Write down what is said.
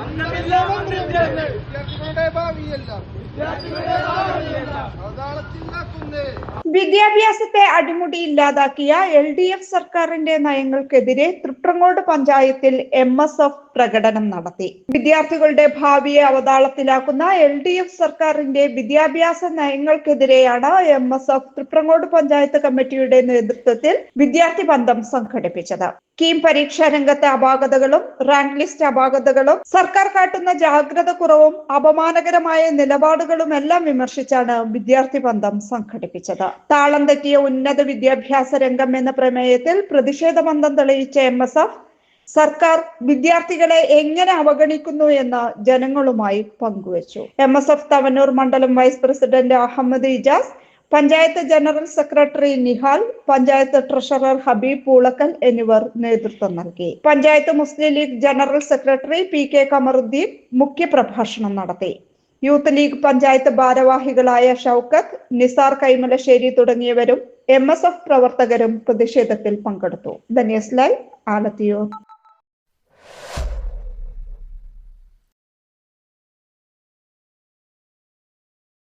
അന്തമില്ലാ ചേർന്ന്. വിദ്യാർത്ഥികളുടെ ഭാവിയെല്ലാം. വിദ്യാഭ്യാസത്തെ അടിമുടി ഇല്ലാതാക്കിയ എൽ ഡി എഫ് സർക്കാരിന്റെ നയങ്ങൾക്കെതിരെ തൃപ്രങ്ങോട് പഞ്ചായത്തിൽ എം എസ് എഫ് പ്രകടനം നടത്തി. വിദ്യാർത്ഥികളുടെ ഭാവിയെ അവതാളത്തിലാക്കുന്ന എൽ ഡി എഫ് സർക്കാരിന്റെ വിദ്യാഭ്യാസ നയങ്ങൾക്കെതിരെയാണ് M S F Thriprangode panchayat committee നേതൃത്വത്തിൽ വിദ്യാർത്ഥി ബന്ധം സംഘടിപ്പിച്ചത്. കീം പരീക്ഷാ രംഗത്തെ അപാകതകളും റാങ്ക് ലിസ്റ്റ് അപാകതകളും സർക്കാർ കാട്ടുന്ന ജാഗ്രത കുറവും അപമാനകരമായ നിലപാടുകളും എല്ലാം വിമർശിച്ചാണ് വിദ്യാർത്ഥി ബന്ധം സംഘടിപ്പിച്ചത്. താളം തെറ്റിയ ഉന്നത വിദ്യാഭ്യാസ രംഗം എന്ന പ്രമേയത്തിൽ പ്രതിഷേധ ബന്ധം തെളിയിച്ച എം എസ് എഫ് സർക്കാർ വിദ്യാർത്ഥികളെ എങ്ങനെ അവഗണിക്കുന്നു എന്ന് ജനങ്ങളുമായി പങ്കുവച്ചു. എം എസ് എഫ് തവനൂർ മണ്ഡലം vice president Ahmed Ijas panchayat general secretary Nihal panchayat treasurer Habeeb Poolakkal എന്നിവർ നേതൃത്വം നൽകി. Panchayat Muslim League general secretary P K Kamaruddin മുഖ്യപ്രഭാഷണം നടത്തി. യൂത്ത് ലീഗ് പഞ്ചായത്ത് ഭാരവാഹികളായ ഷൌക്കത്ത് നിസാർ കൈമലശ്ശേരി തുടങ്ങിയവരും എം പ്രവർത്തകരും പ്രതിഷേധത്തിൽ പങ്കെടുത്തു. ധന്യസ് ലൈവ് ആലത്തിയൂർ.